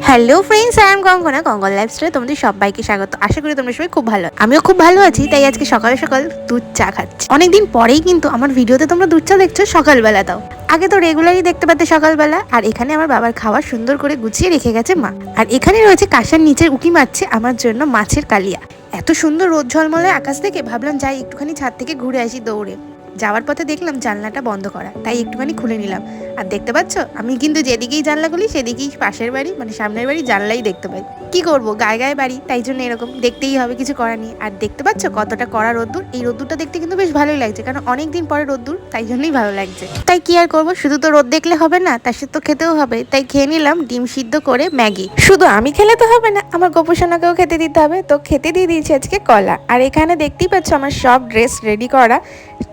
Hello friends I am গঙ্গনা গঙ্গল লাইফস্টাইলে তোমাদের সবাইকে স্বাগত। আশা করি তোমরা সবাই খুব ভালো আমিও খুব ভালো আছি, তাই আজকে সকাল সকাল দুধ চা খাচ্ছি। অনেকদিন পরেই কিন্তু আমার ভিডিওতে তোমরা দুধ চা দেখছ, সকালবেলা তাও আগে তো রেগুলারই দেখতে পাতে সকালবেলা, আর এখানে আমার বাবার খাবার সুন্দর করে গুছিয়ে রেখে গেছে মা। আর এখানে রয়েছে কাঁসার নিচের উকি মারছে আমার জন্য মাছের কালিয়া। এত সুন্দর রোদ ঝলমলে আকাশ থেকে, ভাবলাম যাই একটুখানি ছাদ থেকে ঘুরে আসি দৌড়ে। যাওয়ার পথে দেখলাম জানলাটা বন্ধ করা, তাই একটুখানি খুলে নিলাম। আর দেখতে পাচ্ছ? আমি কিন্তু যেদিকেই জানলা খুলি, সেদিকেই পাশের বাড়ি মানে সামনের বাড়ি জানলাই দেখতে পাই। কি করব? গায়ে গায়ে বাড়ি, তাই জন্য এরকম। দেখতেই হবে, কিছু করার নেই। আর দেখতে পাচ্ছ কতটা কড়া রোদ্দুর? এই রোদ্দুরটা দেখতে কিন্তু বেশ ভালোই লাগছে, কারণ অনেক দিন পরে রোদ্দুর, তাই জন্যই ভালো লাগছে। তাই কি আর করব? শুধু তো রোদ দেখলে হবে না, তার সাথে তো খেতেও হবে। তাই খেয়ে নিলাম ডিম সিদ্ধ করে ম্যাগি। শুধু আমি খেলে তো হবে না, আমার গোপোষণাকেও খেতে দিতে হবে। তো খেতে দিয়ে দিয়েছি আজকে কলা। আর এখানে দেখতেই পাচ্ছ আমার সব ড্রেস রেডি করা।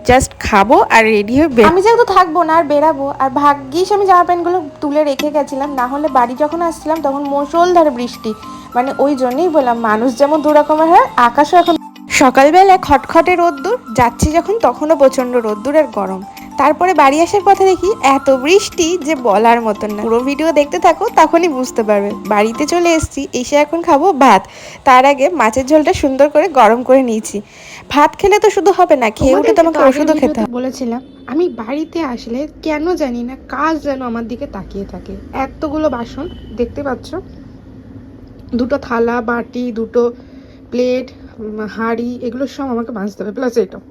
জাস্ট খাব আর রেডি হয়ে বের- আমি যেহেতু থাকব না আর বেরাবো আর ভাগ্যিস আমি জামা প্যান্টগুলো তুলে রেখে গেছিলাম না হলে বাড়ি যখন আসছিলাম তখন মুসলধারে বৃষ্টি। মানে ওই জন্যই বললাম মানুষ যেমন দু রকমের হয় আকাশও এখন সকালবেলায় খটখটে রোদ্দুর যাচ্ছি যখন তখনও প্রচণ্ড রোদ্দুর আর গরম। তারপরে বাড়ি আসার পথে দেখি এত বৃষ্টি যে বলার মতন না। পুরো ভিডিও দেখতে থাকো তখনই বুঝতে পারবে। বাড়িতে চলে এসেছি এসে এখন খাব ভাত। তার আগে মাছের ঝোলটা সুন্দর করে গরম করে নিয়েছি। ভাত খেলে তো শুধু হবে না খেয়ে উঠে তোমাকে ওষুধও খেতে হবে। বলেছিলাম আমি বাড়িতে আসলে কেন জানি না কাজ যেন আমার দিকে তাকিয়ে থাকে। এতগুলো বাসন দেখতে পাচ্ছ? দুটো থালা বাটি দুটো প্লেট হাঁড়ি এগুলো সব আমাকে মাজতে হবে। প্লাস এটাও।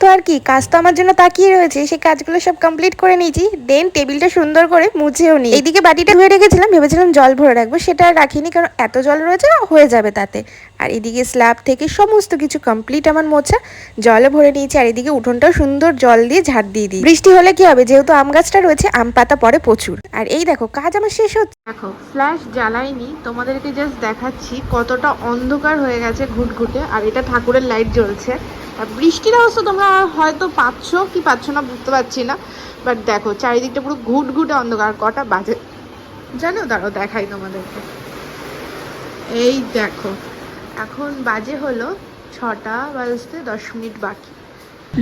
তো আর কি, কাজ তো আমার জন্য তাকিয়ে রয়েছে, সেই কাজগুলো সব কমপ্লিট করে নিয়েছি দেন টেবিলটা সুন্দর করে মুছেও নিই এইদিকে বাটিটা ধুয়ে রেখেছিলাম, ভেবেছিলাম জল ভরে রাখব, সেটা রাখিনি, কারণ এত জল রয়েছে হয়ে যাবে তাতে। আর এদিকে স্ল্যাব থেকে সমস্ত কিছু কমপ্লিট আমার মোছা জলে ভরে নিয়েছি, আর এদিকে উঠোনটাও সুন্দর জল দিয়ে ঝাড় দিয়ে দিই বৃষ্টি হলে কি হবে, যেহেতু আম গাছটা রয়েছে, আম পাতা পড়ে প্রচুর। আর এই দেখো, কাজ আমার শেষ হচ্ছে। দেখো ফ্ল্যাশ জ্বালাইনি তোমাদেরকে জাস্ট দেখাচ্ছি কতটা অন্ধকার হয়ে গেছে ঘুটঘুটে, আর এটা ঠাকুরের লাইট জ্বলছে। আর বৃষ্টির অবস্থা তোমরা হয়তো পাচ্ছ কি পাচ্ছ না বুঝতে পারছি না। বাট দেখো, চারিদিকটা পুরো ঘুট ঘুটে অন্ধকার, কটা বাজে। জানো দাঁড়ো দেখাই তোমাদেরকে। এই দেখো, এখন বাজে হলো ছটা বাজতে দশ মিনিট বাকি।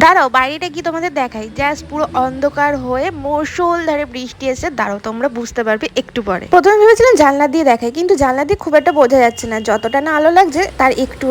দাঁড়াও, বাইরেটা কি তোমাদের দেখাই। জাস্ট পুরো অন্ধকার হয়ে মৌসুল ধারে বৃষ্টি এসে দাঁড়াও, তোমরা বুঝতে পারবে একটু পরে। প্রথমে ভেবেছিলাম জানলা দিয়ে দেখাই, কিন্তু জানলা দিয়ে খুব একটা বোঝা যাচ্ছে না। যতটা না আলো লাগছে, তার একটু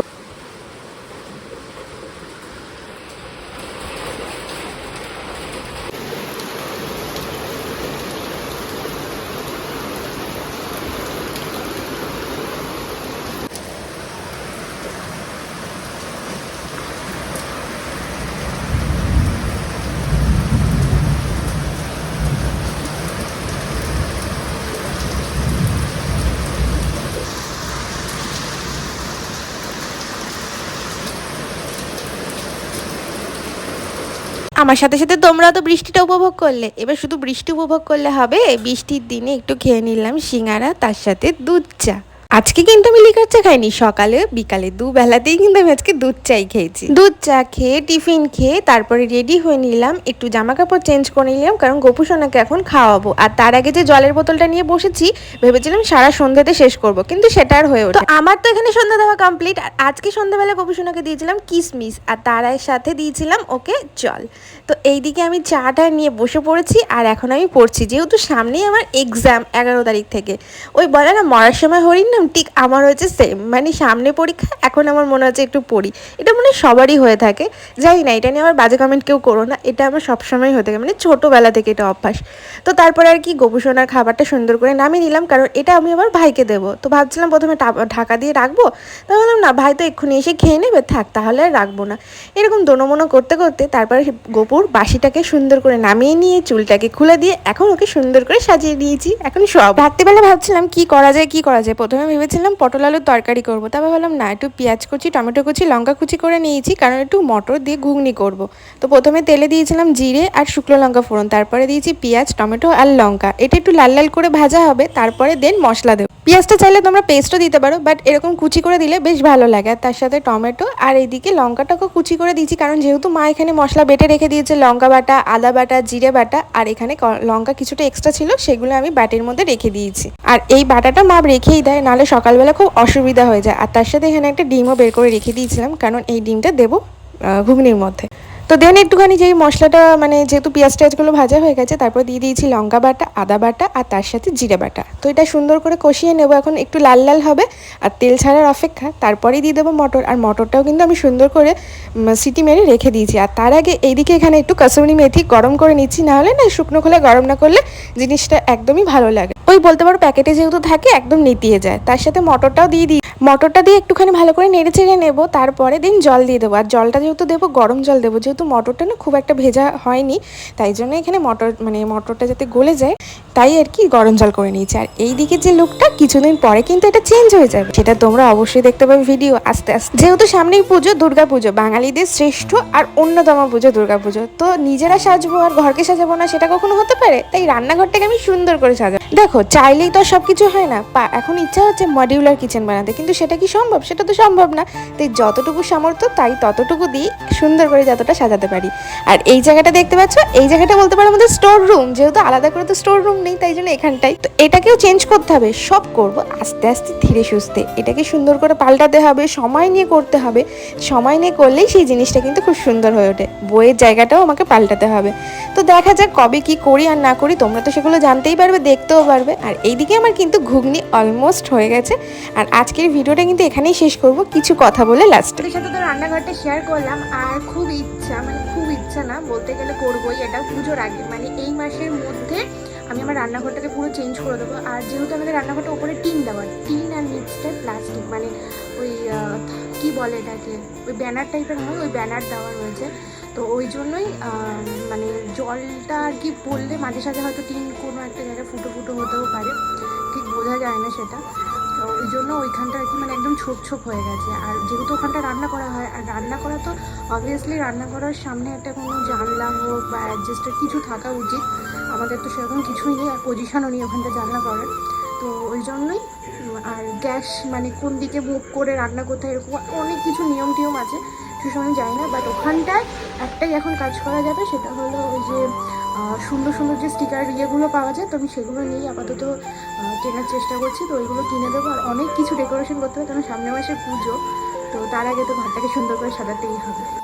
আমার সাথে সাথে তোমরা তো বৃষ্টিটা উপভোগ করলে। এবার শুধু বৃষ্টি উপভোগ করলে হবে বৃষ্টির দিনে একটু খেয়ে নিলাম সিঙ্গারা তার সাথে দুধ চা। আজকে কিন্তু আমি লিকার চা খাইনি সকালে বিকালে দুবেলাতেই কিন্তু আমি আজকে দুধ চাই খেয়েছি। দুধ চা খেয়ে টিফিন খেয়ে তারপরে রেডি হয়ে নিলাম একটু জামা কাপড় চেঞ্জ করে নিলাম কারণ গোপুসোনাকে এখন খাওয়াবো। আর তার আগে যে জলের বোতলটা নিয়ে বসেছি ভেবেছিলাম সারা সন্ধ্যাতে শেষ করব কিন্তু সেটা আর হয়ে ওঠে আমার তো এখানে সন্ধ্যা দেওয়া কমপ্লিট আর আজকে সন্ধ্যাবেলা গোপুসোনাকে দিয়েছিলাম কিসমিস আর তার সাথে দিয়েছিলাম ওকে জল। তো এইদিকে আমি চাটা নিয়ে বসে পড়েছি আর এখন আমি পড়ছি। যেহেতু সামনেই আমার এক্সাম এগারো তারিখ থেকে। ওই বলে না, মরার সময় হরিণ নাম, ঠিক আমার হয়েছে সেম মানে সামনে পরীক্ষা, এখন আমার মনে হচ্ছে একটু পড়ি। এটা মনে সবারই হয়ে থাকে। যাই না, এটা নিয়ে আমার বাজে কমেন্ট কেউ করো না। এটা আমার সবসময় হয়ে থাকে। মানে ছোটোবেলা থেকে এটা অভ্যাস। তো তারপরে আর কি, গোপুসোনার খাবারটা সুন্দর করে নামিয়ে নিলাম। কারণ এটা আমি আমার ভাইকে দেবো। তো ভাবছিলাম প্রথমে ঢাকা দিয়ে রাখব। তা বললাম, না, ভাই তো এক্ষুনি এসে খেয়ে নেবে। থাক, তাহলে আর রাখব না। এরকম দোনোমনো করতে করতে তারপরে গোপুর বাসিটাকে সুন্দর করে নামিয়ে নিয়ে চুলটাকে খুলে দিয়ে এখন ওকে সুন্দর করে সাজিয়ে দিয়েছি। এখন সব রাত্রিবেলা ভাবছিলাম কি করা যায়, কি করা যায়। প্রথমে ভেবেছিলাম পটল আলুর তরকারি করব। তারপর ভাবলাম, না, একটু পেঁয়াজ কুচি, টমেটো কুচি, লঙ্কা কুচি করে নিয়েছি, কারণ একটু মটর দিয়ে ঘুগনি করব। তো প্রথমে তেলে দিয়েছিলাম জিরে আর শুকনো লঙ্কা ফোড়ন। তারপরে দিয়েছি পেঁয়াজ, টমেটো আর লঙ্কা। এটা একটু লাল লাল করে ভাজা হবে, তারপরে দেন মশলা দেবো। পেঁয়াজটা চাইলে তোমরা পেস্টও দিতে পারো বাট এরকম কুচি করে দিলে বেশ ভালো লাগে। আর তার সাথে টমেটো আর এইদিকে লঙ্কাটাকেও কুচি করে দিয়েছি, কারণ যেহেতু মা এখানে মশলা বেটে রেখে দিয়েছে, লঙ্কা বাটা, আদা বাটা, জিরে বাটা, আর এখানে লঙ্কা কিছুটা এক্সট্রা ছিল, সেগুলো আমি বাটির মধ্যে রেখে দিয়েছি। আর এই বাটাটা মা রেখেই দেয়, নাহলে সকালবেলা খুব অসুবিধা হয়ে যায়। আর তার সাথে এখানে একটা ডিমও বের করে রেখে দিয়েছিলাম, কারণ এই ডিমটা দেবো ঘুগনির মধ্যে। তো দেন একটুখানি যেই মশলাটা মানে যেহেতু পেঁয়াজ টেয়াজগুলো ভাজা হয়ে গেছে, তারপর দিয়ে দিয়েছি লঙ্কা বাটা, আদা বাটা আর তার সাথে জিরে বাটা। তো এটা সুন্দর করে কষিয়ে নেব, এখন একটু লাল লাল হবে আর তেল ছাড়ার অপেক্ষা। তারপরেই দিয়ে দেবো মটর, আর মটরটাও কিন্তু আমি সুন্দর করে সিটি মেরে রেখে দিয়েছি। আর তার আগে এইদিকে এখানে একটু কাসুরি মেথি গরম করে নিচ্ছি, না হলে না শুকনো খোলা গরম না করলে জিনিসটা একদমই ভালো লাগে ওই বলতে পারো প্যাকেটে যেহেতু থাকে, একদম নেতিয়ে যায়। তার সাথে মটরটাও দিয়ে দিই। মটরটা দিয়ে একটুখানি ভালো করে নেড়ে চেড়ে নেব, তারপরে দিন জল দিয়ে দেবো। আর জলটা যেহেতু দেবো, গরম জল দেবো। যেহেতু মটরটা না খুব একটা ভেজা হয়নি, তাই জন্য এখানে মটর মানে মটরটা যাতে গলে যায়, তাই আর কি গরম জল করে নিয়েছি। আর এই দিকে যে লুকটা, কিছুদিন পরে কিন্তু এটা চেঞ্জ হয়ে যাবে। সেটা তোমরা অবশ্যই দেখতে পাবে ভিডিও আস্তে আস্তে। যেহেতু সামনেই পুজো দুর্গা পুজো বাঙালিদের শ্রেষ্ঠ আর অন্যতম পুজো দুর্গা পুজো তো নিজেরা সাজবো আর ঘরকে সাজাবো না, সেটা কখনো হতে পারে? তাই রান্নাঘরটাকে আমি সুন্দর করে সাজাবো। দেখো চাইলেই তো আর সবকিছু হয় না। এখন ইচ্ছা হচ্ছে মডিউলার কিচেন বানাতে, কিন্তু সেটা কি সম্ভব? সেটা তো সম্ভব না। তাই যতটুকু সামর্থ্য, তাই ততটুকু দিই সুন্দর করে যতটা সাজাতে পারি। আর এই জায়গাটা দেখতে পাচ্ছ? এই জায়গাটা বলতে পারো আমাদের স্টোর রুম যেহেতু আলাদা করে তো স্টোর রুম নেই, তাই জন্য এখানটাই। তো এটাকেও চেঞ্জ করতে হবে। সব করব আস্তে আস্তে, ধীরে সুস্থে। এটাকে সুন্দর করে পাল্টাতে হবে, সময় নিয়ে করতে হবে। সময় নিয়ে করলেই সেই জিনিসটা কিন্তু খুব সুন্দর হয়ে ওঠে। বইয়ের জায়গাটাও আমাকে পাল্টাতে হবে। তো দেখা যাক কবে কি করি আর না করি, তোমরা তো সেগুলো জানতেই পারবে, দেখতেও পারবে। আর এইদিকে আমার কিন্তু ঘুগনি অলমোস্ট হয়ে গেছে। আর আজকের ভিডিওটা কিন্তু এখানেই শেষ করব। কিছু কথা বলে লাস্টে সাথে তো রান্নাঘরটা শেয়ার করলাম। আর খুব ইচ্ছা মানে খুব ইচ্ছা না, বলতে গেলে করবোই। এটা পুজোর আগে মানে এই মাসের মধ্যে আমি আমার রান্নাঘরটাকে পুরো চেঞ্জ করে দেবো। আর যেহেতু আমাদের রান্নাঘরটা ওপরে টিন দেওয়া, টিন আর নিচটা প্লাস্টিক মানে ওই কি বলে এটাকে? ওই ব্যানার টাইপের হয়, ওই ব্যানার দেওয়া রয়েছে। তো ওই জন্যই মানে জলটা আর কি পড়লে মাঝে সাঝে হয়তো টিন কোনো একটা জায়গায় ফুটো ফুটো হতেও পারে, ঠিক বোঝা যায় না সেটা। তো ওই জন্য ওইখানটা আর কি মানে একদম ছোপ ছোপ হয়ে গেছে। আর যেহেতু ওখানটা রান্না করা হয়, আর রান্না করা তো অবভিয়াসলি রান্না করার সামনে একটা কোনো জানলা হোক বা অ্যাডজাস্টার কিছু থাকা উচিত। আমাদের তো সেরকম কিছুই নেই, আর পজিশনও নেই ওখানটা জানলা করার। তো ওই জন্যই, আর গ্যাস মানে কোন দিকে মুখ করে রান্না করতে হয় এরকম অনেক কিছু নিয়ম টিয়ম আছে। সেসব আমি না বাট ওখানটায় একটাই এখন কাজ করা যাবে, সেটা হলো ওই যে সুন্দর সুন্দর যে স্টিকার ইয়েগুলো পাওয়া যায়, তো আমি সেগুলো নিয়ে আপাতত কেনার চেষ্টা করছি, তো ওইগুলো কিনে দেবো। আর অনেক কিছু ডেকোরেশন করতে হবে কারণ সামনে মাসে পুজো, তো তার আগে তো ঘরটাকে সুন্দর করে সাজাতেই হবে।